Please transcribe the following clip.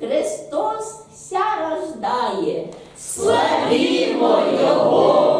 Христос ся рождає. Славімо Його!